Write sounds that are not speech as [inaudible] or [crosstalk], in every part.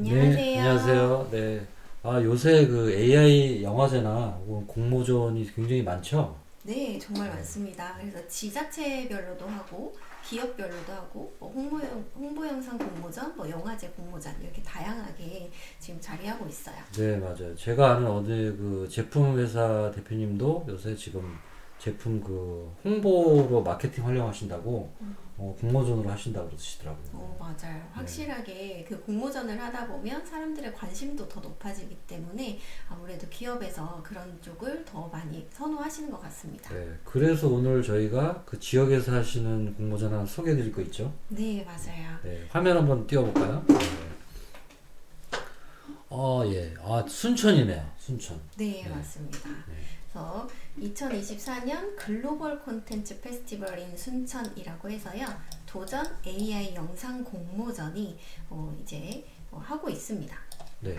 안녕하세요. 네, 안녕하세요. 네. 아, 요새 그 AI 영화제나 혹은 공모전이 굉장히 많죠? 네, 정말 많습니다. 그래서 지자체별로도 하고 기업별로도 하고 뭐 홍보 영- 홍보 영상 공모전, 뭐 영화제 공모전 이렇게 다양하게 지금 자리하고 있어요. 네, 맞아요. 제가 아는 어느 그 제품 회사 대표님도 요새 지금 제품 그 홍보로 마케팅 활용하신다고 어, 공모전으로 하신다고 그러시더라고요. 어, 맞아요. 확실하게 그 공모전을 하다 보면 사람들의 관심도 더 높아지기 때문에 아무래도 기업에서 그런 쪽을 더 많이 선호하시는 것 같습니다. 네, 그래서 오늘 저희가 그 지역에서 하시는 공모전 하나 소개해 드릴 거 있죠? 네, 맞아요. 네, 화면 한번 띄워볼까요? 네. 어, 예. 아, 순천이네요. 순천. 네, 네. 맞습니다. 그래서 2024년 글로벌 콘텐츠 페스티벌인 순천이라고 해서요. 도전 AI 영상 공모전이 어, 이제 어, 하고 있습니다. 네.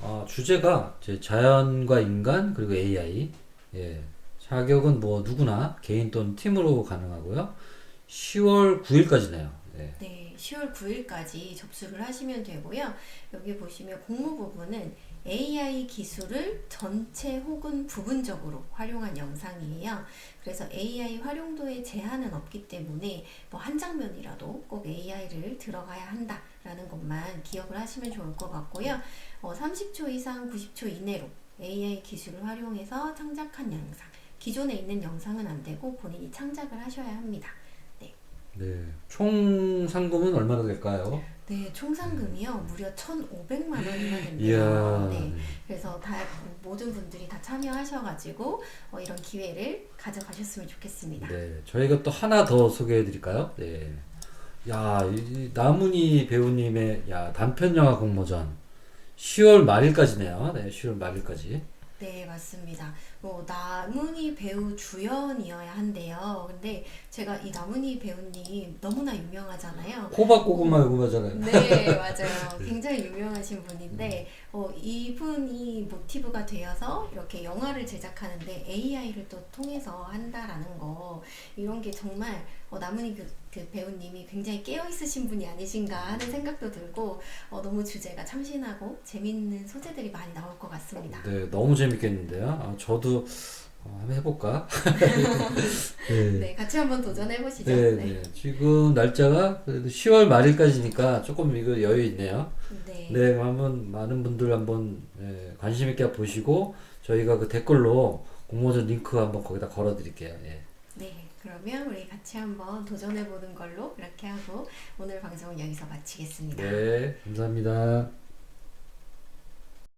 아, 주제가 이제 자연과 인간 그리고 AI. 예. 자격은 뭐 누구나 개인 또는 팀으로 가능하고요. 10월 9일까지네요. 네. 네, 10월 9일까지 접수를 하시면 되고요. 여기 보시면 공모 부분은 AI 기술을 전체 혹은 부분적으로 활용한 영상이에요. 그래서 AI 활용도에 제한은 없기 때문에 뭐 한 장면이라도 꼭 AI를 들어가야 한다라는 것만 기억을 하시면 좋을 것 같고요. 어, 30초 이상 90초 이내로 AI 기술을 활용해서 창작한 영상. 기존에 있는 영상은 안 되고 본인이 창작을 하셔야 합니다. 네. 네. 총 상금은 얼마나 될까요? 네, 총 상금이요 무려 1,500만 원이나 됩니다. 이야. 네, 그래서 다 모든 분들이 다 참여하셔 가지고 어, 이런 기회를 가져가셨으면 좋겠습니다. 네. 저희가 또 하나 더 소개해 드릴까요? 네. 야, 이 나문희 배우님의 야, 단편 영화 공모전 10월 말일까지네요. 네, 10월 말일까지. 네, 맞습니다. 뭐 나문희 배우 주연이어야 한대요. 근데 제가 이 나문희 배우님 너무나 유명하잖아요. 호박 고구마 요구하잖아요. 네, 맞아요. [laughs] 굉장히 유명하신 분인데 어, 이분이 모티브가 되어서 이렇게 영화를 제작하는데 AI를 또 통해서 한다라는 거 이런 게 정말 어, 남은이 그, 그 배우님이 굉장히 깨어 있으신 분이 아니신가 하는 생각도 들고 어, 너무 주제가 참신하고 재밌는 소재들이 많이 나올 것 같습니다. 네, 너무 재밌겠는데요. 아, 저도 어, 한번 해볼까? [laughs] 네. 네, 같이 한번 도전해 보시죠. 네, 네. 지금 날짜가 그래도 10월 말일까지니까 조금 이거 여유 있네요. 네. 네, 한번 많은 분들 한번 예, 관심 있게 보시고 저희가 그 댓글로 공모전 링크 한번 거기다 걸어드릴게요. 예. 네, 그러면 우리 같이 한번 도전해 보는 걸로 이렇게 하고 오늘 방송은 여기서 마치겠습니다. 네, 감사합니다.